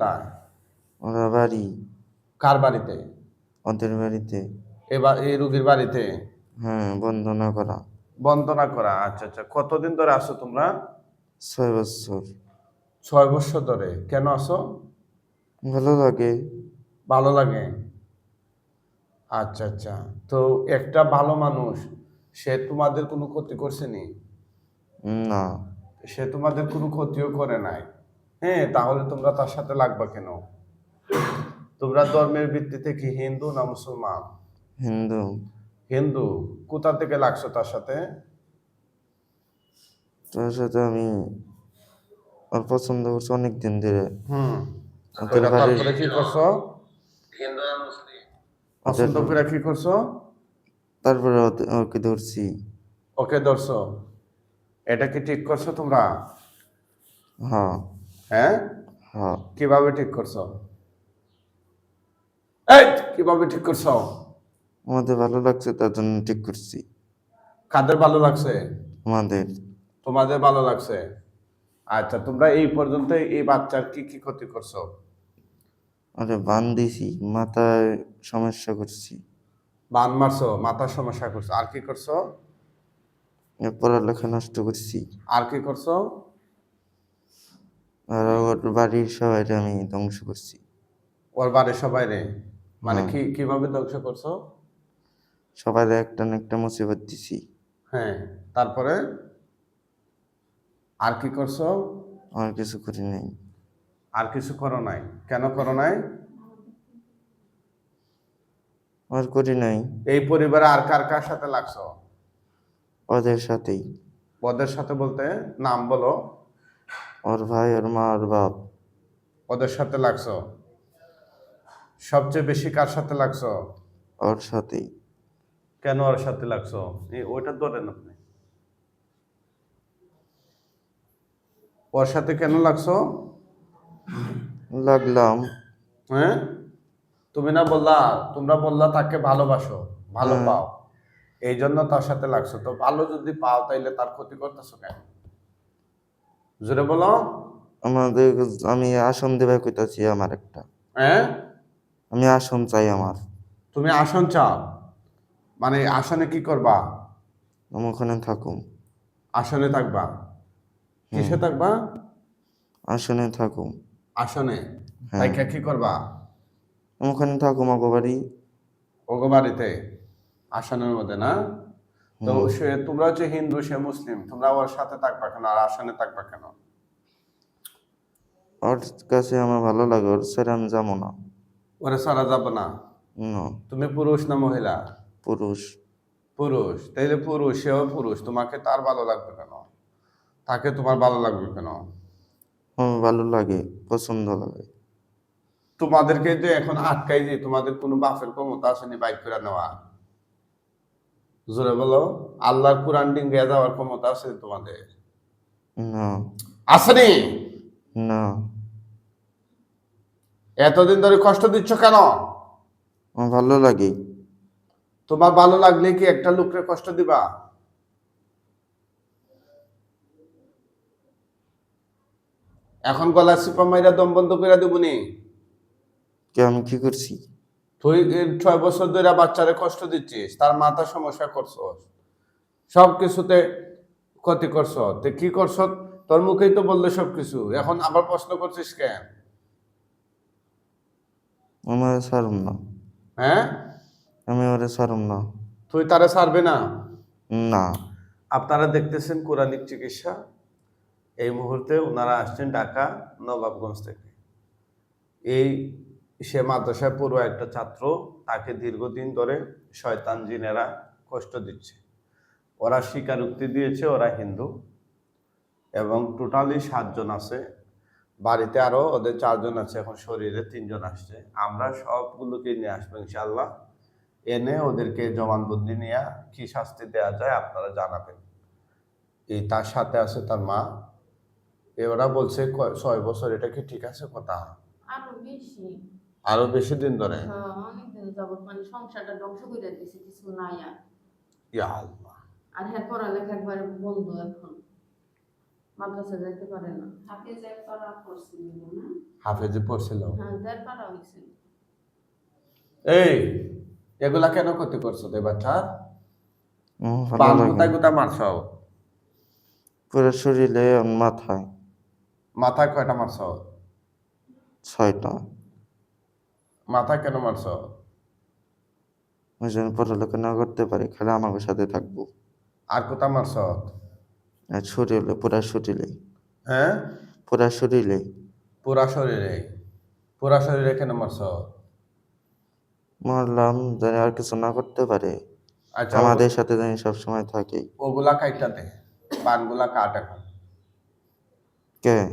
কোথায় ওরা বাড়ি। কার বাড়িতে? ওদের বাড়িতে। এবার এই রুগীর বাড়িতে? হ্যাঁ বন্দনা করা বন্দনা করা আচ্ছা আচ্ছা। কতদিন ধরে আসো তোমরা? ছয় বছর। ছয় বছর ধরে। কেন আসো ভালো লাগে। ভালো লাগে? আচ্ছা আচ্ছা। তো একটা ভালো মানুষ সে তোমাদের কোনো ক্ষতি করছে নি? না। সে তোমাদের কোনো ক্ষতিও করে নাই? হ্যাঁ তাহলে তোমরা তার সাথে লাগবা কেন? তোমরা ধর্মের ভিত্তিতে কি হিন্দু না মুসলমান? হিন্দু। হিন্দু। কোথা থেকে লাগছো তার সাথে? তার সাথে আমি ওর পছন্দ করছি অনেক দিন ধরে। হুম। তারপরে কি করছ? পছন্দ করে কি করছ? তারপরে ওকে ধরছি। ওকে ধরছো। এটা কি ঠিক করছ তোমরা? হ্যাঁ। হ্যাঁ? হ্যাঁ। কীভাবে ঠিক করছ? এই কীভাবে ঠিক করছ? আমাদের ভালো লাগছে তার জন্য ঠিক করছি। কাদের ভালো লাগছে? আমাদের। তোমাদের ভালো লাগছে? আচ্ছা তোমরা এই পর্যন্ত এই বাচ্চার কি কি ক্ষতি করছ? আরে বান দিছি মাথায় সমস্যা করছি। বান মারছো মাথার সমস্যা করছ। আর কি করছ? পড়ালেখা নষ্ট করছি। আর কি করছ? আর ওর বাড়ির সবাই আমি ধ্বংস করছি। ওর বাড়ির সবাই রে মানে কি কীভাবে ধ্বংস করছ? সবাই একটা না একটা মুসিবত দিছি। হ্যাঁ তারপরে? আর কি করছ? আর কিছু করি নাই। আর কিছু করো নাই? কেন করো নাই? আর করি নাই। এই পরিবারে আর কার কার সাথে লাগছো? ওদের সাথেই। ওদের সাথে বলতে নাম বলো। ওর ভাই ওর মা ওর বাপ। ওদের সাথে লাগছো? সবচেয়ে বেশি কার সাথে লাগছো? ওর সাথেই। কেন ওর সাথে লাগছো? এই ওইটা ধরেন আপনি। ওর সাথে কেন লাগছো? লাগলাম। হ্যাঁ? তুমি না বললা তোমরা বললা তাকে ভালোবাসো ভালো হ্যাঁ। পাও। এই জন্য তার সাথে লাগছো। তো ভালো যদি পাও তাইলে তার ক্ষতি করতেছো কেন? জোরে বলো। আমাদের আমি আসন দেবে কইতাছি আমার একটা। হ্যাঁ? আমি আসন চাই আমার। তুমি আসন চাও? মানে আসনে কি করবা? আমি ওখানে থাকুম। আসনে থাকবা? কিসে থাকবা? আসনে থাকুম। আসনে? হ্যাঁ। তাই কি করবা? আমি ওখানে থাকুম আগো বাড়ি ওগো বাড়িতে আসনের মধ্যে না? তো সে তোমরা হিন্দু সে মুসলিম তোমরা ওর সাথে থাকবা কেন? আর আসনে থাকবা কেন? ওর কাছে আমার ভালো লাগে ওর আমি যাব না। ওরে সারা যাবে না? তুমি পুরুষ না মহিলা? পুরুষ। পুরুষ। তাইলে পুরুষ সেও পুরুষ। তোমাকে তার ভালো লাগবে কেন? তাকে তোমার ভালো লাগবে কেন? ভালো লাগে পছন্দ লাগে। তোমাদেরকে যে এখন আটকাই যে তোমাদের কোনো বাপের ক্ষমতা আসেনি বাইক করে নেওয়া? জোরে বলো আল্লাহর কোরআন ডিঙ্গে যাওয়ার ক্ষমতা আছে তোমাদের? আসেনি? না। এতদিন ধরে কষ্ট দিচ্ছ কেন? ভালো লাগে। তোমার ভালো লাগলে কি একটা লোককে কষ্ট দিবা? এখন গলা চিপা মাইরা দম বন্ধ করে দেবনি? কে আমি কি করছি? তুই ছয় বছর ধরে বাচ্চারে কষ্ট দিচ্ছিস তার মাথা সমস্যা করছস সব কিছুতে ক্ষতি করছ তে কি করছ তোর মুখেই তো বললে সব কিছু এখন আবার প্রশ্ন করছিস কেন? আমার ছাড়ুম না। হ্যাঁ? আমি ওরে ছাড়ুম না। তুই তারে ছাড়বে না? না। আপনারা দেখতেছেন কোরআনিক চিকিৎসা এই মুহূর্তে ওনারা আসছেন ঢাকা নবাবগঞ্জ থেকে। এই সে মাদ্রাসায় পড়ুয়া একটা ছাত্র তাকে দীর্ঘদিন ধরে শয়তান জিনেরা কষ্ট দিচ্ছে। ওরা স্বীকারোক্তি দিয়েছে, ওরা হিন্দু এবং টোটালি সাতজন আছে। বাড়িতে আরও ওদের চারজন আছে, এখন শরীরে তিনজন আসছে। আমরা সবগুলোকে নিয়ে আসব ইনশাল্লাহ এনে ওদেরকে জবানবন্দি নিয়ে কি শাস্তি দেওয়া যায় আপনারা জানাবেন। এই তার সাথে আছে তার মা। এ ওরা বলছে ছয় বছর, এটা কি ঠিক আছে? কথা। আরও বেশি। আরও বেশি দিন ধরে? হ্যাঁ অনেকদিন যাবত মানে সংসারটা ধ্বংস করে দিছে কিছু নাই আর। ইয়া আল্লাহ। আর হ্যাঁ পড়ালেখা একবারে বন্ধ এখন। মাদ্রাসা যাইতে পারে না। হাফেজের করা করছিল না? হাফেজে পড়ছিল? হ্যাঁ এই এগুলা কেন করতে করছ রে বাচ্চা? আমার ভালো বাল লাগে। কোথায় কোথায় মারছ? পুরো শরীরে মাথায়। মাথায় কয়টা মারছ? ছয়টা। মাথায় কেন মারছ? ওই জন্য পড়ালেখা না করতে পারি খালি আমার সাথে থাকব। আর কোথায় মারছ? আর শরীরে পুরা শরীরে। হ্যাঁ? পুরা শরীরে। পুরা শরীরে। পুরা শরীরে কেন মারছ? মারলাম জানি আর কিছু না করতে পারে। আচ্ছা আমাদের সাথে জানি সবসময় থাকে। ওগুলা কাইটা দে। বানগুলা কাট এখন। কে?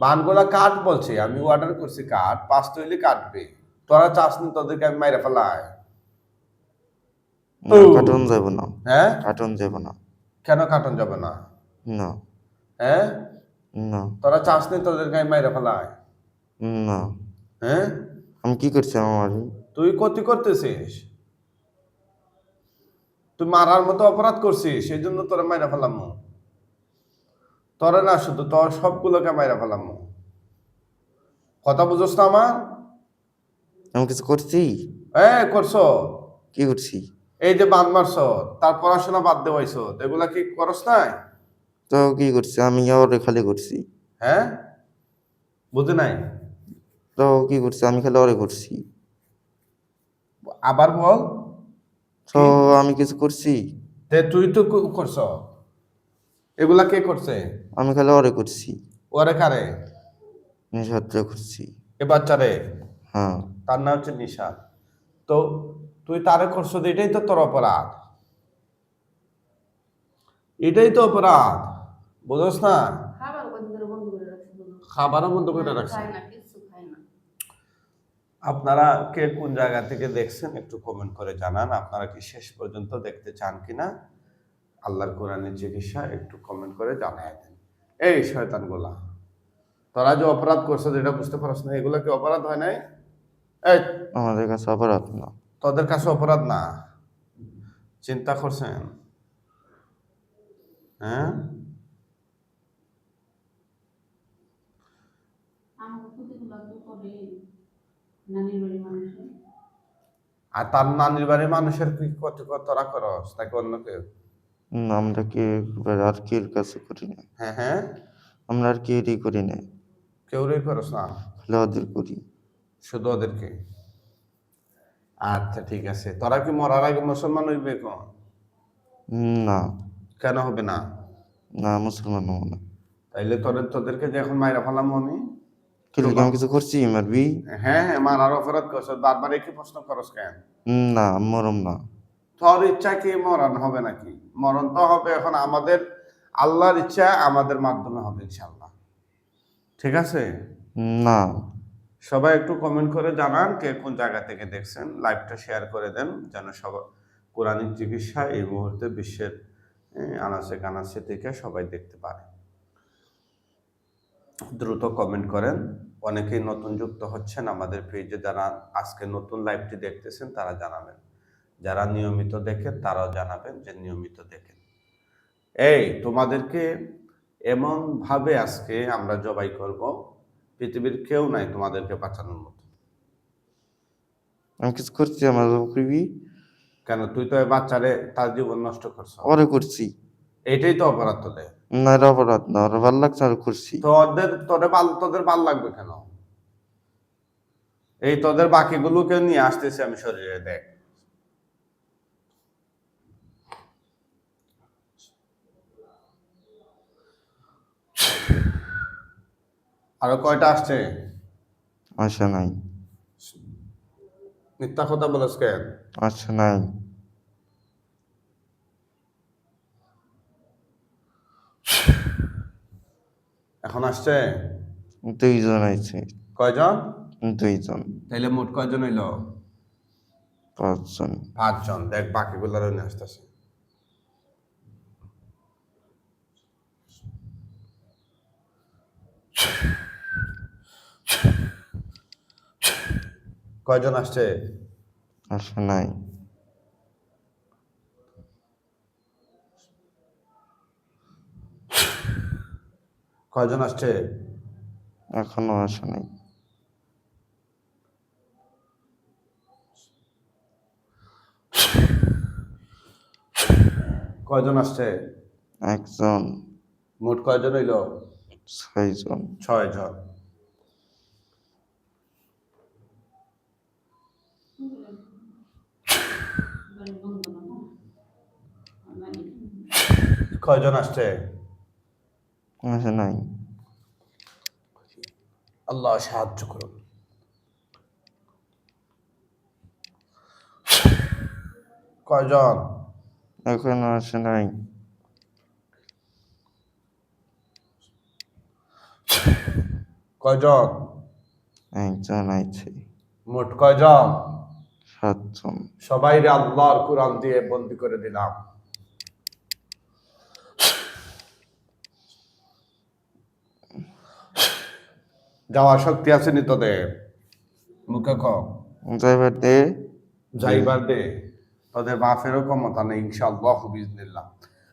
বানগুলা কাট বলছি আমি অর্ডার করছি কাট পাঁচ তৈলি কাটবে। তোরা চাস নি তোদেরকে আমি মাইরে ফেলাই। না, কার্টুন যাব না। হ্যাঁ? কার্টুন যাব না। কেন কাটন যাবে না? না। হ্যাঁ? না। তোরা চাস নি তোদেরকে আমি মাইরে ফেলাই? না। হ্যাঁ? আমি কি করছি আমার? তুই ক্ষতি করতেছিস? তুই মারার মতো অপরাধ করছিস সেই জন্য তোরা মাইরা ফেলাম। তোরা না শুধু তোর সবগুলোকে মাইরা ফেলাম। কথা বুঝোস না আমার? আমি কিছু করছি? এ করছ? কি করছি? এই যে বাদ মারছ তার পড়াশোনা বাদ দেওয়াইছ এগুলা কি করস নাই? তো কি করছি? আমি ওরে খালি করছি। হ্যাঁ? বুঝে নাই? তো কি করছি? আমি খালি ওরে করছি। আবার বল। তো আমি কিছু করছি। তে তুই তো করছ। এগুলা কে করছে? আমি খালি ওরে করছি। ওরে কারে? নিঃসাদ্র করছি। এ বাচ্চারে? হ্যাঁ। তার নাম হচ্ছে নিশা তো তুই তারে করছ তো এটাই তো তোর অপরাধ। এটাই তো অপরাধ। বুঝোস না? খাবার বন্ধ করে রাখছে খাবারও বন্ধ করে রাখছে। আপনারা কে কোন জায়গা থেকে দেখছেন একটু কমেন্ট করে জানান। আপনারা কি শেষ পর্যন্ত দেখতে চান কিনা? আল্লাহর কোরআনের চিকিৎসা একটু কমেন্ট করে জানাই দেন। এই শয়তান গোলা তোরা যে অপরাধ করছ যেটা বুঝতে পারছ না এগুলো কি অপরাধ হয় নাই? এই আমাদের কাছে অপরাধ না। তোদের কাছে অপরাধ না? চিন্তা করছেন? হ্যাঁ? আর তার নানির বাড়ির মানুষের কি কত কত তোরা করস? নাকি অন্য কেউ? উম, আমরা কি আর কি কাছে করি না। হ্যাঁ হ্যাঁ। আমরা আর কি এরই করি না। কেউ রে করস না? খালি ওদের করি। শুধু ওদেরকে? আচ্ছা ঠিক আছে। তোরা কি মরার আগে মুসলমান হইবে কোন না। কেন হবে না? না মুসলমান হব না। তাইলে তোদের তোদেরকে যে এখন মাইরা ফেলাম আমি? কি আমি কিছু করছি মারবি? হ্যাঁ হ্যাঁ মারার অপরাধ করছ। বারবার একই প্রশ্ন করস কেন? না মরম না। তোর ইচ্ছা কি মরণ হবে নাকি? মরণ তো হবে এখন আমাদের আল্লাহর ইচ্ছা আমাদের মাধ্যমে হবে ইনশাল্লাহ ঠিক আছে? না। সবাই একটু কমেন্ট করে জানান কে কোন জায়গা থেকে দেখছেন। লাইভটা শেয়ার করে দেন যেন সবাই কোরআনিক চিকিৎসা এই মুহূর্তে বিশ্বের আনাচে কানাচে থেকে সবাই দেখতে পারে। দ্রুত কমেন্ট করেন। অনেকেই নতুন যুক্ত হচ্ছেন আমাদের পেজে যারা আজকে নতুন লাইভটি দেখতেছেন তারা জানাবেন। যারা নিয়মিত দেখেন তারাও জানাবেন যে নিয়মিত দেখেন। এই, তোমাদেরকে এমন ভাবে আজকে আমরা জবাই করব পৃথিবীর কেউ নাই তোমাদেরকে বাঁচানোর মতো। আমি কিছু করছি আমার করবি কেন? তুই তো বাচ্চারে তার জীবন নষ্ট করছ। ওরে করছি। এটাই তো অপরাধ তোদের। না এটা অপরাধ না ওরা ভালো লাগছে আর করছি। তোদের তোদের ভালো তোদের ভালো লাগবে কেন? এই তোদের বাকিগুলোকে নিয়ে আসতেছি আমি শরীরে দেখ। আরও কয়টা আসছে? আশা নাই। মিথ্যা কথা বলস কেন? আশা নাই। এখন আসছে? দুইজন আছে কয়জন? দুইজন। তাইলে মোট কয়জন হইল? পাঁচজন। পাঁচজন। দেখ বাকিগুলোর নিয়ে আসতেছে। কয়জন আসছে? আশা নাই। কয়জন আসছে? এখনও আসে নাই। কয়জন আসছে? একজন। মোট কয়জন হইল? ছয়জন। ছয় জন বাড়ি বন্ধ না না মানে কয়জন আসছে? আসে নাই। আল্লাহ সাহায্য করুন। কয়জন? এখনও আসে নাই। কয়জন? একজন আইছে। মোট কয়জন? সাতজন। সবাই আল্লাহর কোরআন দিয়ে বন্দি করে দিলাম। যাওয়ার শক্তি আছে নি তোদের? মুখে ড্রাইভার দে। যাইবার দে। তোদের বাপেরও ক্ষমতা নেই ইনশাআল্লাহ বিজনিল্লাহ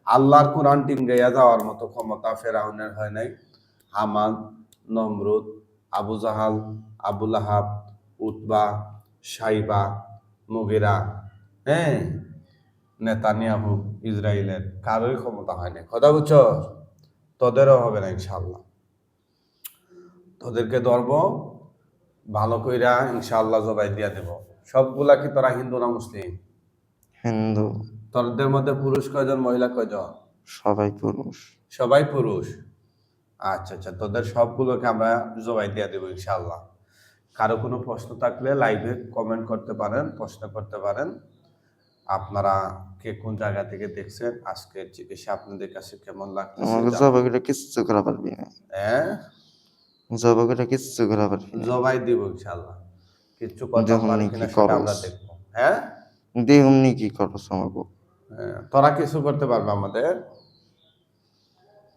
আল্লাহর কোরআন টিঙ্গাইয়া যাওয়ার মতো ক্ষমতা ফেরাউনের হয় নাই। হামান নমরুদ আবু জাহাল আবুল আহাব উতবা সাইবা মুগিরা হ্যাঁ? নেতানিয়াহু ইসরায়েলের কারোই ক্ষমতা হয় না কথা বুঝছ? তোদেরও হবে না ইনশাআল্লাহ। তোদেরকে ধরব ভালো কইরা ইনশাআল্লাহ জবাই দিয়া দেব। সবগুলা কি তোরা হিন্দু না মুসলিম? হিন্দু। তোদের মধ্যে পুরুষ কয়জন মহিলা কয়জন? সবাই পুরুষ। সবাই পুরুষ? আচ্ছা আচ্ছা তোদের সবগুলোকে আমরা জবাই দিয়ে দেবো ইনশাআল্লাহ। কারও কোনো প্রশ্ন থাকলে লাইভে কমেন্ট করতে পারেন প্রশ্ন করতে পারেন। আপনারা কে কোন জায়গা থেকে দেখছেন আজকের চিকিৎসা আপনাদের কাছে কেমন লাগতেছে আমাকে জবা করে কিচ্ছু করা পারবি না। হ্যাঁ? জবা করে কিচ্ছু করা পারবি না। জবাই দিব ইনশাআল্লাহ। কিচ্ছু কথা যখন কিনা সেটা আমরা করস। দেখব। হ্যাঁ? কি করস আমাকে হ্যাঁ, তোরা কিছু করতে পারবে আমাদের?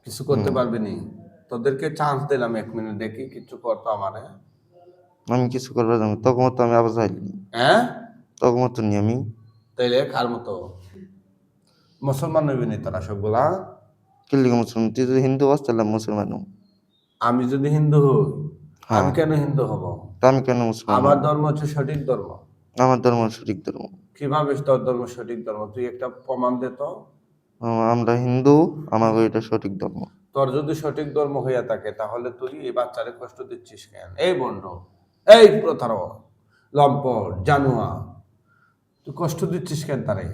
কিছু করতে পারবি নি তোদেরকে চান্স দিলাম এক মিনিট দেখি কিছু করতো আমারে। আমি কিছু করব জানি তখন তো আমি আবার যাইনি হ্যাঁ? তখন তো নি আমি তাইলে কার মতো? মুসলমান নবী নি তোরা সবগুলা? কিল্লিকে মুসলমান? তুই যদি হিন্দু হস তাহলে মুসলমান আমি যদি হিন্দু হই হ্যাঁ। আমি কেন হিন্দু হব? আমি কেন মুসলমান আমার ধর্ম হচ্ছে সঠিক ধর্ম। আমার ধর্ম সঠিক ধর্ম। কীভাবে তোর ধর্ম সঠিক ধর্ম? তুই একটা প্রমাণ দে তো। আমরা হিন্দু আমার এটা সঠিক ধর্ম। তোর যদি সঠিক ধর্ম হইয়া থাকে তাহলে তুই এই বাচ্চারে কষ্ট দিচ্ছিস কেন? এই বন্ড এই প্রতারক লম্পট জানুয়া তুই কষ্ট দিচ্ছিস কেন তারে?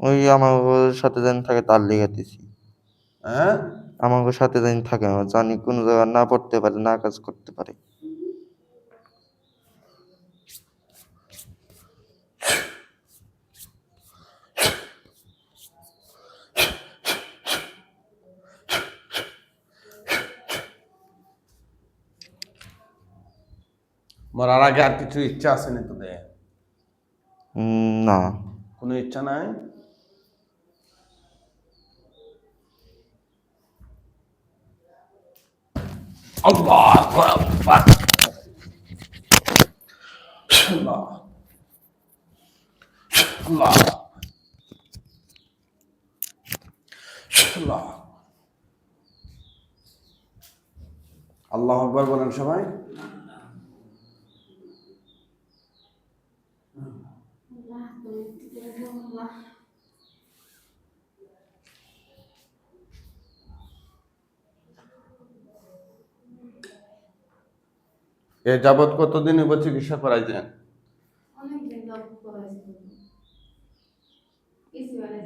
ওই আমার সাথে যেন থাকে তার লেগে দিছি। হ্যাঁ? আমার সাথে যেন থাকে আমার জানি কোন জায়গায় না পড়তে পারে না কাজ করতে পারে। মরার আগে আর কিছু ইচ্ছা আছে নি তোদের না। কোনো ইচ্ছা নাই? আল্লাহ আকবার। আল্লাহ। আল্লাহ। আল্লাহ। আল্লাহ বলেন সবাই আল্লাহ তুমি টিকে রাখো আল্লাহ এ যাবৎ কতদিন এবার চিকিৎসা করাইছি কিছু মানে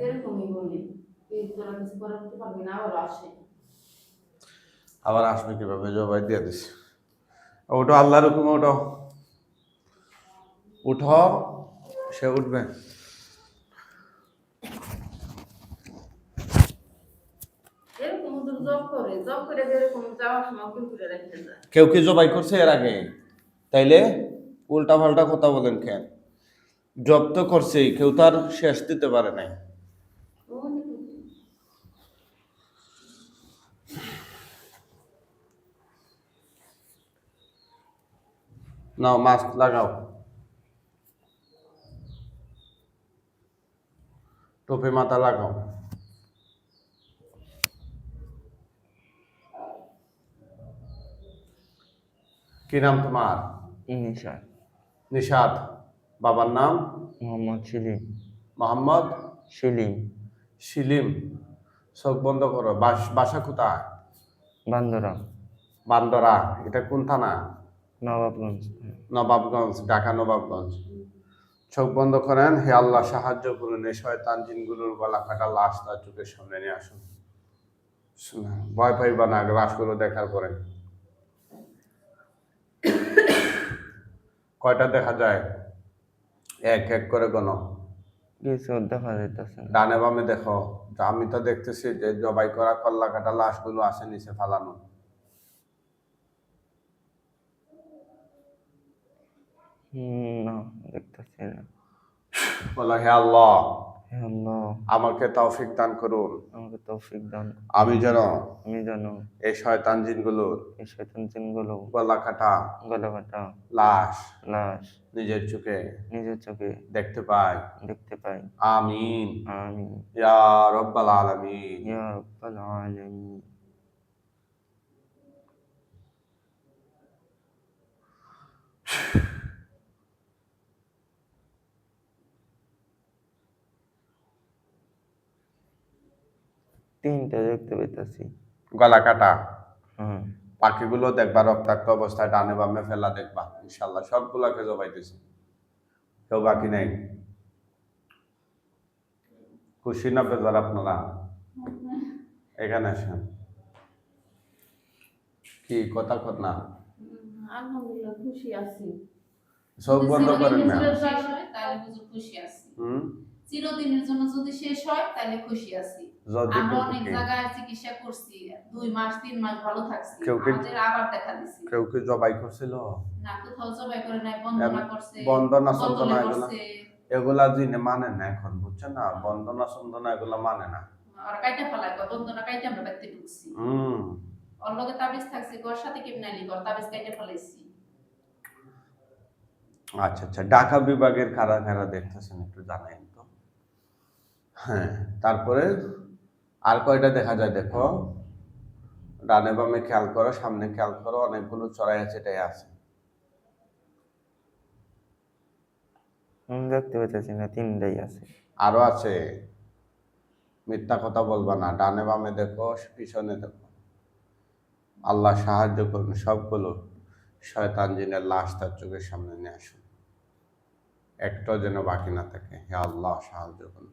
আবার আসবে কীভাবে? জবাই দিয়ে দিস ওটো আল্লাহর হুকুম ওটো উঠো সে উঠবে এরকম ওদের জব করে জব করে যেরকম যাওয়ার সময় কিন্তু রেখে যায় কেউ কি জবাই করছে এর আগে? তাইলে উল্টা পাল্টা কথা বলেন কেন? জব তো করছেই কেউ তার শেষ দিতে পারে নাই। নাও, মাস্ক লাগাও। টুপি মাথা লাগাও। কি নাম তোমার? নিশা নিশাদ বাবার নাম? মোহাম্মদ সেলিম মোহাম্মদ? সেলিম শিলিম। চোখ বন্ধ করো। বাসা কোথায়? বান্দরা। বান্দরা। এটা কোন থানা? নবাবগঞ্জ। নবাবগঞ্জ ঢাকা নবাবগঞ্জ। চোখ বন্ধ করেন। হে আল্লাহ সাহায্য করুন। এই শয়তান জিনগুলোর গলা কাটা লাশ তার চোখের সামনে নিয়ে আসুন। ভয় পাইবা না লাশগুলো দেখার পরে। কয়টা দেখা যায়? এক এক করে গণ কিছু দেখা যাইতেছে। ডানে বামে দেখো। আমি তো দেখতেছি যে জবাই করা কল্লা কাটা লাশগুলো আছে নিচে ফালানো। হম না দেখতেছি না। বলো হে আল্লাহ। আমাকে তৌফিক দান করুন। আমাকে তৌফিক দান আমি যেন আমি যেন এই শয়তান জিনগুলোর এই শয়তান জিনগুলো গলা কাটা গলা কাটা লাশ লাশ নিজের চোখে নিজের চোখে দেখতে পাই। দেখতে পাই। আমিন। আমি ইয়া রব্বাল আলামিন। ইয়া রাব্বাল আলামিন। তিনটা দেখতে পাইতাছি। গলা কাটা। হ্যাঁ পাখিগুলো দেখবা রক্তাক্ত অবস্থায় ডানে বামে ফেলা দেখবা। ইনশাল্লাহ সবগুলাকে জবাইতেছি কেউ বাকি নাই। খুশি না বেজার আপনারা? এখানে আসেন। কি কথা কর না? আলহামদুলিল্লাহ খুশি আছি। সব বন্ধ করেন না? তাহলে খুশি আছি। হুম? চিরদিনের জন্য যদি শেষ হয় তাহলে খুশি আছি। চিকিৎসা করছি দুই মাস তিন মাস ভালো থাকছি কেউ কি- আমাদের আবার দেখা দিছি। কেউ কি জবাই করছিল? না কোথাও জবাই করে নাই বন্দনা করছে বন্দনা সন্দনা এগুলা এগুলা জিনে মানে না এখন বুঝছেন না? বন্দনা সন্দনা এগুলা মানে না। আর কাইটা ফেলায় বন্দনা কাইটা আমরা বাড়িতে ঢুকছি। হুম ওর লগে তাবিজ থাকছে ঘর সাথে কেমনে আলি তাবিজ কাইটা ফেলাইছি। আচ্ছা আচ্ছা ঢাকা বিভাগের কারা কারা দেখতেছেন একটু জানাইন তো। হ্যাঁ তারপরে আর কয়টা দেখা যায় দেখো? ডানে বামে খেয়াল করো সামনে খেয়াল করো অনেকগুলো চড়াই আছে এটাই আছে। দেখতে পাইতাছি না তিনটাই আছে। আরও আছে। মিথ্যা কথা বলবা না ডানে বামে দেখো পিছনে দেখো। আল্লাহ সাহায্য করুন সবগুলো শয়তান জিনের লাশ তার চোখের সামনে নিয়ে আসুন। একটাও যেন বাকি না থাকে। হে আল্লাহ সাহায্য করুন।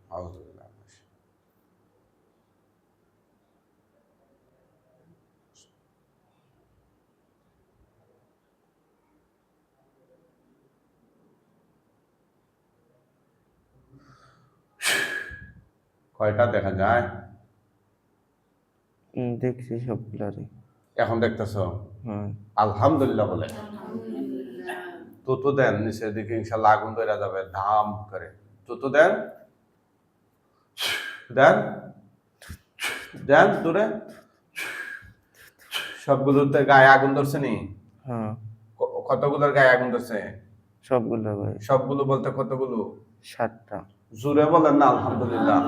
কয়টা দেখা যায়? দেখছি সবগুলারে এখন দেখতেছো? হ্যাঁ। আলহামদুলিল্লাহ বলে। তুতু দেন নিচের দিকে ইনশাল্লাহ আগুন ধরে যাবে ধাম করে। তুতু দেন। দেন। দেন দূরে। সবগুলোতে গায়ে আগুন ধরছে নি? হ্যাঁ। কতগুলোর গায়ে আগুন ধরছে? সবগুলো সবগুলো বলতে কতগুলো? সাতটা। জুড়ে বলেন না আলহামদুলিল্লাহ।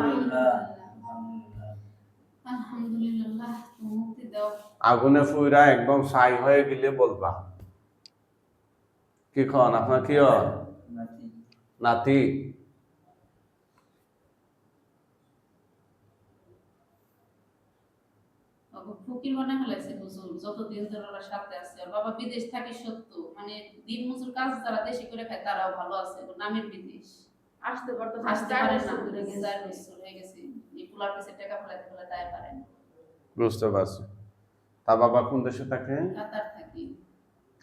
আগুনে ফুইরা একদম ছাই হয়ে গেলে বলবা। কি খন আপনার কি নাতি। ফকির ফেলাইছে হুজুর যতদিন ধরে ওরা সাথে আছে বাবা বিদেশ থাকে সত্য মানে দিন মজুর কাজ যারা দেশে করে খায় তারাও ভালো আছে নামের বিদেশ। আসতে পারতো আসতে পারে না চার বছর হয়ে গেছে। এই পোলার পিছে টাকা ফেলাতে ফেলাতে আয় পারে বুঝতে পারছি। তা বাবা কোন দেশে থাকে? কাতার থাকি।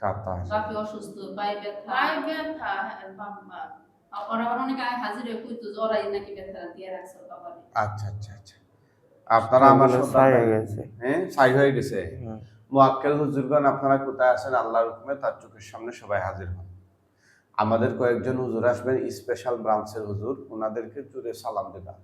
কাতার। বাপি অসুস্থ পায়ে ব্যথা। পায়ে ব্যথা হ্যাঁ, বাবা ওরা অনেক আয় হাজির হয়ে কইতো জরাই নাকি ব্যথা দিয়ে রাখছে বাবারে। আচ্ছা আচ্ছা আচ্ছা। আপনারা আমার। হয়ে গেছে। হ্যাঁ হয়ে গেছে। হুজুরগণ আপনারা কোথায় আছেন? আল্লাহর হুকুমে তার চোখের সামনে সবাই হাজির হন। আমাদের কয়েকজন হুজুর আসবেন স্পেশাল ব্রাঞ্চের হুজুর ওনাদেরকে জুড়ে সালাম দেবেন।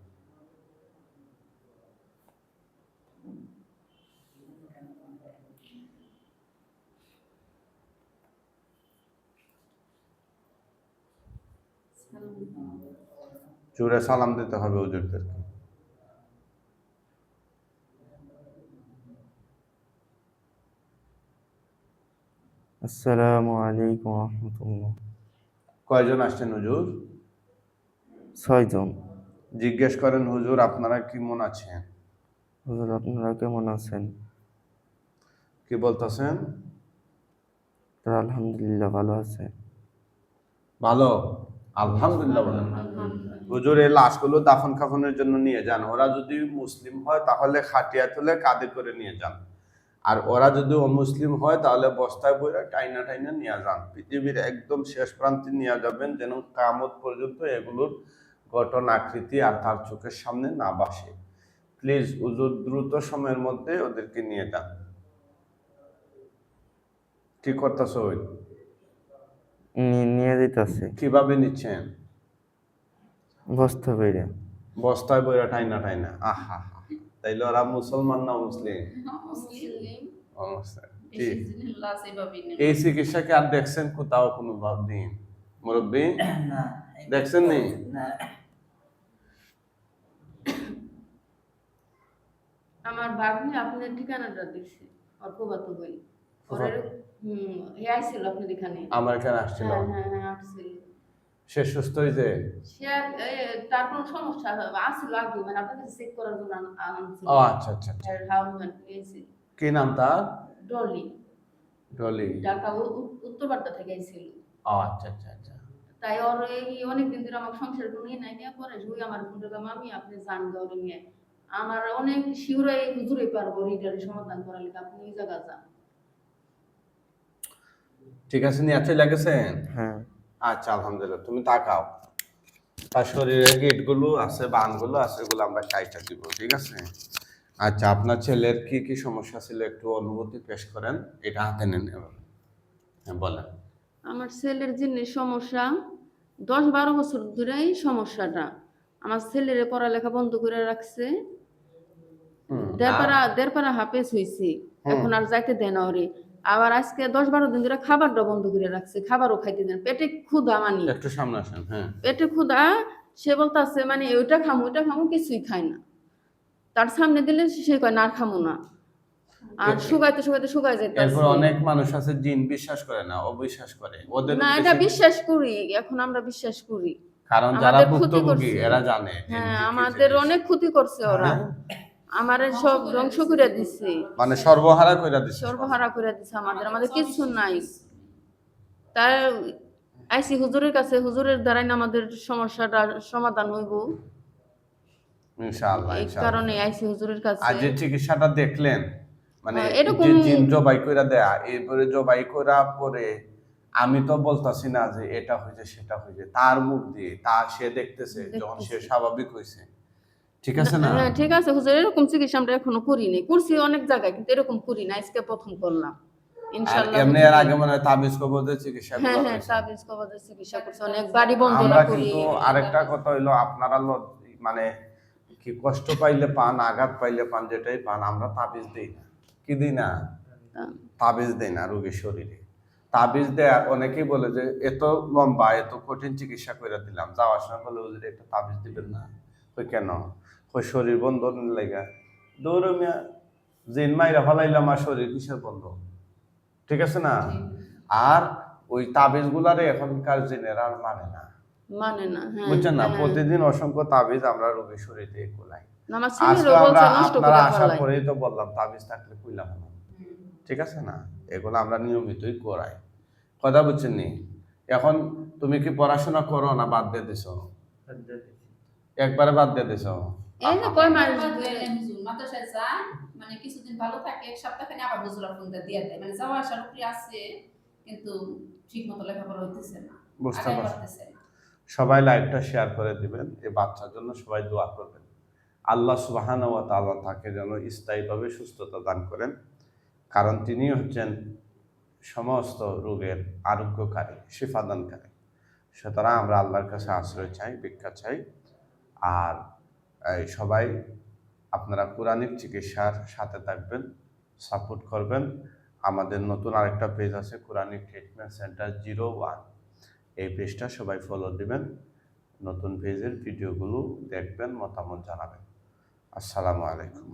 জুড়ে সালাম দিতে হবে হুজুরদেরকে। আসসালামু আলাইকুম রহমতুল্লাহ। কয়জন আসছেন হুজুর? ছয়জন। জিজ্ঞেস করেন হুজুর আপনারা কেমন আছেন? হুজুর আপনারা কেমন আছেন? কি বলতেছেন? তারা আলহামদুলিল্লাহ ভালো আছে। ভালো? আলহামদুলিল্লাহ বলেন হুজুর এই লাশগুলো দাফন কাফনের জন্য নিয়ে যান। ওরা যদি মুসলিম হয় তাহলে খাটিয়া তুলে কাঁধে করে নিয়ে যান? আর ওরা যদি অমুসলিম হয় তাহলে বস্তায় বইরা টাইনা টাইনা নিয়ে যান। পৃথিবীর একদম শেষ প্রান্তে নিয়ে যাবেন যেন কামত পর্যন্ত এগুলোর গঠন আকৃতি আর তার চোখের সামনে না বাসে প্লিজ হুজুর দ্রুত সময়ের মধ্যে ওদেরকে নিয়ে যান। কি করতেছ ওই? নিয়ে যেতেছে কীভাবে নিচ্ছেন? বস্তা বেড়ে বস্তায় বইরা টাইনা টাইনা। আহা তাইলে ওরা মুসলমান না মুসলিম। এই চিকিৎসাকে আর দেখছেন কোথাও কোনো ভাব দিন মুরব্বী? দেখছেন নি? আমার ভাগ্নি আপনার ঠিকানাটা দিচ্ছে ওর ফুফাতো ভাই ওরে হুম হে আইছিল আপনার এখানে? আমার এখানে আসছিল। হ্যাঁ হ্যাঁ হ্যাঁ আসছিল। সে সুস্থ হয়েছে তার কোনো সমস্যা আসছিল আগে মানে আপনার কাছে চেক করার জন্য আনছিল ও আচ্ছা আচ্ছা আচ্ছা। পেয়েছি কি নাম তার? ডলি। ডলি। ঢাকা উ- উ- থেকে আইছিল ও আচ্ছা আচ্ছা আচ্ছা। তাই ওর এই অনেকদিন ধরে আমার সংসার কোনো নিয়ে নাই নিয়ে পরে শুই আমার দাম আমি আপনি জান নিয়ে। আমার অনেক শিউরে হুজুরে পারব রিটারের সমাধান করার লিখে আপনি ওই জায়গা যান। ঠিক আছে নিয়ে চলে গেছেন হ্যাঁ। আচ্ছা আলহামদুলিল্লাহ। তুমি তাকাও তার শরীরে গেটগুলো আছে বানগুলো আছে এগুলো আমরা কাইটা দিব ঠিক আছে? আচ্ছা আপনার ছেলের কি কি সমস্যা ছিল একটু অনুভূতি পেশ করেন এটা হাতে নেন হ্যাঁ বলেন। আমার ছেলের জিনিস সমস্যা দশ বারো বছর ধরেই সমস্যাটা। আমার ছেলের পড়ালেখা বন্ধ করে রাখছে। দেড়পাড়া দেড়পাড়া হাফেজ হয়েছি এখন আর যাইতে দেয় না ওরে। আবার আজকে দশ বারো দিন ধরে খাবারটা বন্ধ করে রাখছে খাবারও খাইতে দেন পেটে ক্ষুধা মানি। একটু সামনে আসেন হ্যাঁ। পেটে ক্ষুধা সে বলতেছে মানে ওইটা খামো ওইটা খামো কিছুই খায় না। তার সামনে দিলে সে কয় না খামো না। আর শুকাইতে শুকাইতে শুকাই যেতে এরপর অনেক মানুষ আছে জিন বিশ্বাস করে না অবিশ্বাস করে। ওদের না এটা বিশ্বাস করি এখন আমরা বিশ্বাস করি। কারণ যারা ভুক্তভোগী। এরা জানে হ্যাঁ আমাদের অনেক ক্ষতি করছে ওরা। হ্যাঁ, আমার সব ধ্বংস করে দিছে। মানে সর্বহারা করে দিচ্ছে সর্বহারা করে দিছে আমাদের আমাদের কিছু নাই। তাই আইসি হুজুরের কাছে হুজুরের দ্বারাই আমাদের সমস্যাটা সমাধান হইব। ইনশাআল্লাহ এই কারণে আইসি হুজুরের কাছে আর যে চিকিৎসাটা দেখলেন মানে হ্যাঁ, এরকম- জিন জবাই কইরা দেয়া এরপরে জবাই করা পরে আমি তো বলতাছি না যে এটা হয়েছে সেটা হয়েছে তার মুখ দিয়ে তা সে দেখতেছে যখন সে স্বাভাবিক হয়েছে ঠিক আছে না? হ্যাঁ ঠিক আছে হুজুর এরকম চিকিৎসা আমরা এখনও করিনি। করছি অনেক জায়গায় কিন্তু এরকম করি না আজকে প্রথম করলাম। ইনশাআল্লাহ এমনি এর আগে মনে তাবিজ কবজের চিকিৎসা হ্যাঁ হ্যাঁ তাবিজ কবাদের চিকিৎসা করছে অনেক বাড়ি বন্ধ আমরা কিন্তু আরেকটা কথা হইল আপনারা মানে কি কষ্ট পাইলে পান আঘাত পাইলে পান যেটাই পান আমরা তাবিজ দিই না। কি দিই না? তাবিজ দেয় না রোগীর শরীরে। তাবিজ দেয়া অনেকেই বলে যে এত লম্বা এত কঠিন চিকিৎসা করে দিলাম যাওয়ার সময় বলে হুজুর একটা তাবিজ দিবেন না? কেন? কই শরীর বন্ধ লেগা। দৌড়ে মিয়া জিন মাইরা ফলাইলাম আমার শরীর কিসের বন্ধ? ঠিক আছে না? আর ওই তাবিজ গুলারে এখনকার জিনের আর মানে না। মানে না হ্যাঁ। বুঝছেন না? হ্যাঁ। প্রতিদিন অসংখ্য তাবিজ আমরা রোগীর শরীরে কোলাই আমার আজকে ছেলেরও আমরা বলছে নষ্ট আপনারা আসার পরেই তো বললাম তাবিজ থাকলে কইলাম না ঠিক আছে না? এগুলো আমরা নিয়মিতই করাই। কথা বুঝছেন নি? এখন তুমি কি পড়াশোনা করো না বাদ দিয়ে দিছো। একবারে বাদ দিয়ে দিছো? এই যে কয় মাস? মাদ্রাসায় যায়, মানে কিছুদিন ভালো থাকে এক সপ্তাহখানি আবার হুজুরা ফোন দিয়ে দেয়। মানে যাওয়া আসার উপরে আছে কিন্তু ঠিক মতো লেখাপড়া হইতেছে না বুঝতে পারছি। পারতেছে না। সবাই লাইভটা শেয়ার করে দিবেন এই বাচ্চার জন্য সবাই দোয়া করবেন। আল্লাহ সুবাহান ওয়া তাআলা তাকে যেন স্থায়ীভাবে সুস্থতা দান করেন কারণ তিনি হচ্ছেন সমস্ত রোগের আরোগ্যকারী শিফাদানকারী। সুতরাং আমরা আল্লাহর কাছে আশ্রয় চাই ভিক্ষা চাই আর সবাই আপনারা কোরআনিক চিকিৎসার সাথে থাকবেন সাপোর্ট করবেন। আমাদের নতুন আরেকটা পেজ আছে Quranic treatment centre zero one এই পেজটা সবাই ফলো দিবেন, নতুন পেজের ভিডিওগুলো দেখবেন, মতামত জানাবেন। আসসালামু আলাইকুম।